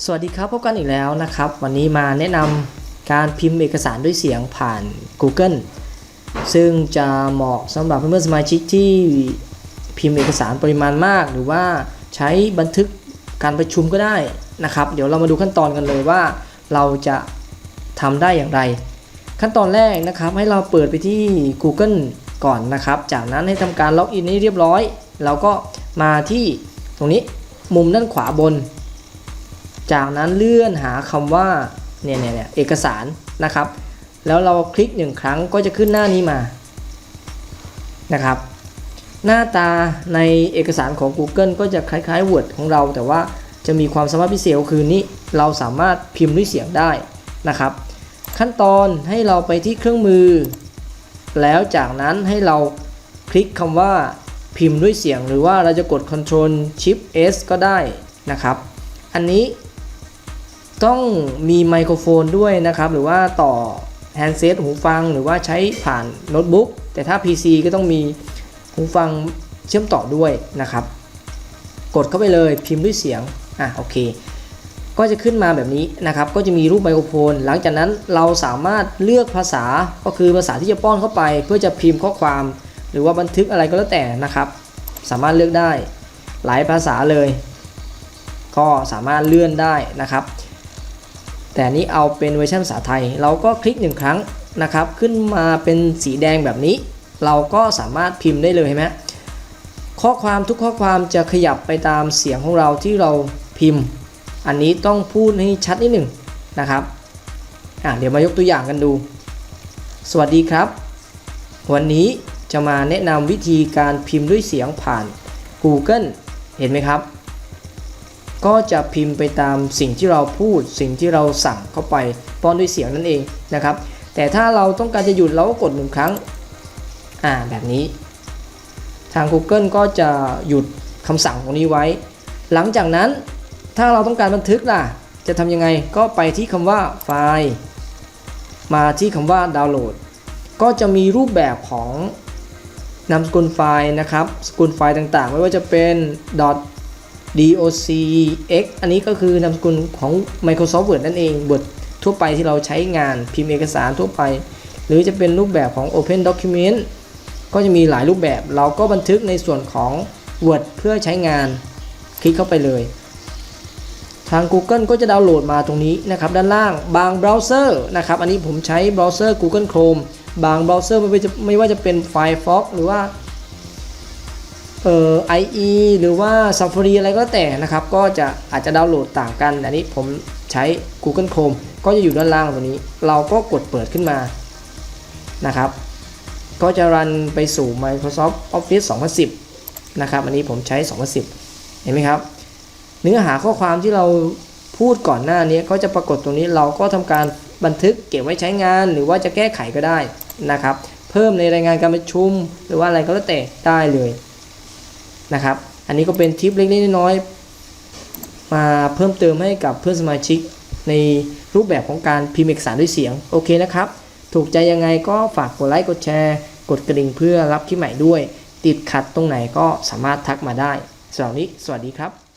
สวัสดีครับพบกันอีกแล้วนะครับ วันนี้มาแนะนำการพิมพ์เอกสารด้วยเสียงผ่าน Google ซึ่งจะเหมาะสำหรับเพื่อนๆสมาชิกที่พิมพ์เอกสารปริมาณมาก หรือว่าใช้บันทึกการประชุมก็ได้นะครับ เดี๋ยวเรามาดูขั้นตอนกันเลยว่า เราจะทำได้อย่างไร ขั้นตอนแรกนะครับให้เราเปิดไปที่ Google ก่อนนะครับ จากนั้นให้ทำการล็อกอินให้เรียบร้อย เราก็มาที่ตรงนี้มุมด้านขวาบน จากนั้นเลื่อนหาคำว่าเนี่ยเนี่ยเนี่ยเอกสารนะครับ แล้วเราคลิกหนึ่งครั้งก็จะขึ้นหน้านี้มานะครับ หน้าตาในเอกสารของ Google ก็จะคล้ายๆ Word ของเรา แต่ว่าจะมีความสามารถพิเศษคือนี้เราสามารถพิมพ์ด้วยเสียงได้นะครับ ขั้นตอนให้เราไปที่เครื่องมือ แล้วจากนั้นให้เราคลิกคำว่าพิมพ์ด้วยเสียง หรือว่าเราจะกด Ctrl Shift S ก็ได้นะครับ อันนี้ ต้องมีไมโครโฟนด้วยนะครับ หรือว่าต่อแฮนด์เซตหูฟังหรือว่าใช้ผ่านโน้ตบุ๊กแต่ถ้า PC ก็ต้องมีหูฟังเชื่อมต่อด้วยนะครับ กดเข้าไปเลยพิมพ์ด้วยเสียงอะโอเค ก็จะขึ้นมาแบบนี้นะครับ ก็จะมีรูปไมโครโฟน หลังจากนั้นเราสามารถเลือกภาษาก็คือภาษาที่จะป้อนเข้าไป เพื่อจะพิมพ์ข้อความ หรือว่าบันทึกอะไรก็แล้วแต่นะครับ สามารถเลือกได้หลายภาษาเลย ก็สามารถเลื่อนได้นะครับ แต่นี้เอาเป็นเวอร์ชันภาษาไทย เราก็คลิกหนึ่งครั้งนะครับ ขึ้นมาเป็นสีแดงแบบนี้ เราก็สามารถพิมพ์ได้เลยเห็นไหมข้อความทุกข้อความจะขยับไปตามเสียงของเราที่เราพิมพ์ อันนี้ต้องพูดให้ชัดนิดหนึ่งนะครับอะเดี๋ยวมายกตัวอย่างกันดู สวัสดีครับ วันนี้จะมาแนะนำวิธีการพิมพ์ด้วยเสียงผ่าน Google เห็นไหมครับ ก็จะพิมพ์ไปตามสิ่งที่เราพูด สิ่งที่เราสั่งเข้าไปป้อนด้วยเสียงนั่นเองนะครับ แต่ถ้าเราต้องการจะหยุดเราก็กดหนึ่งครั้งอ่าแบบนี้ ทาง Google ก็จะหยุดคำสั่งตรงนี้ไว้ หลังจากนั้นถ้าเราต้องการบันทึกล่ะ จะทำยังไงก็ไปที่คำว่าไฟล์ มาที่คำว่าดาวน์โหลด ก็จะมีรูปแบบของนามสกุลไฟล์นะครับ สกุลไฟล์ต่างๆ ไม่ว่าจะเป็น docx อันนี้ก็คือนามสกุลของ Microsoft Word นั่นเอง Word ทั่วไปที่เราใช้งานพิมพ์เอกสารทั่วไป หรือจะเป็นรูปแบบของ Open Document ก็จะมีหลายรูปแบบ เราก็บันทึกในส่วนของ Word เพื่อใช้งาน คลิกเข้าไปเลย ทาง Google ก็จะดาวน์โหลดมาตรงนี้นะครับ ด้านล่างบางเบราว์เซอร์นะครับ อันนี้ผมใช้เบราว์เซอร์ Google Chrome บางเบราว์เซอร์ไม่ว่าจะไม่ว่าจะเป็น Firefox หรือว่า เอ่อ IE หรือว่า Safari อะไรก็แต่นะครับ ก็จะอาจจะดาวน์โหลดต่างกัน อันนี้ผมใช้ Google Chrome ก็จะอยู่ด้านล่างตรงนี้ เราก็กดเปิดขึ้นมานะครับ ก็จะรันไปสู่ Microsoft Office 2010 นะครับ อันนี้ผมใช้ 2010 เห็นไหมครับ เนื้อหาข้อความที่เราพูดก่อนหน้านี้ก็จะปรากฏตรงนี้เราก็ทำการบันทึกเก็บไว้ใช้งาน หรือว่าจะแก้ไขก็ได้นะครับ เพิ่มในรายงานการประชุม หรือว่าอะไรก็แล้วแต่ได้เลย นะครับ อันนี้ก็เป็นทิปเล็กๆน้อยๆมาเพิ่มเติมให้กับเพื่อนสมาชิกในรูปแบบของการพิมพ์เอกสารด้วยเสียงโอเคนะครับ ถูกใจยังไงก็ฝากกดไลค์กดแชร์ กดกระดิ่งเพื่อรับคลิปใหม่ด้วย ติดขัดตรงไหนก็สามารถทักมาได้สำหรับวันนี้ สวัสดีครับ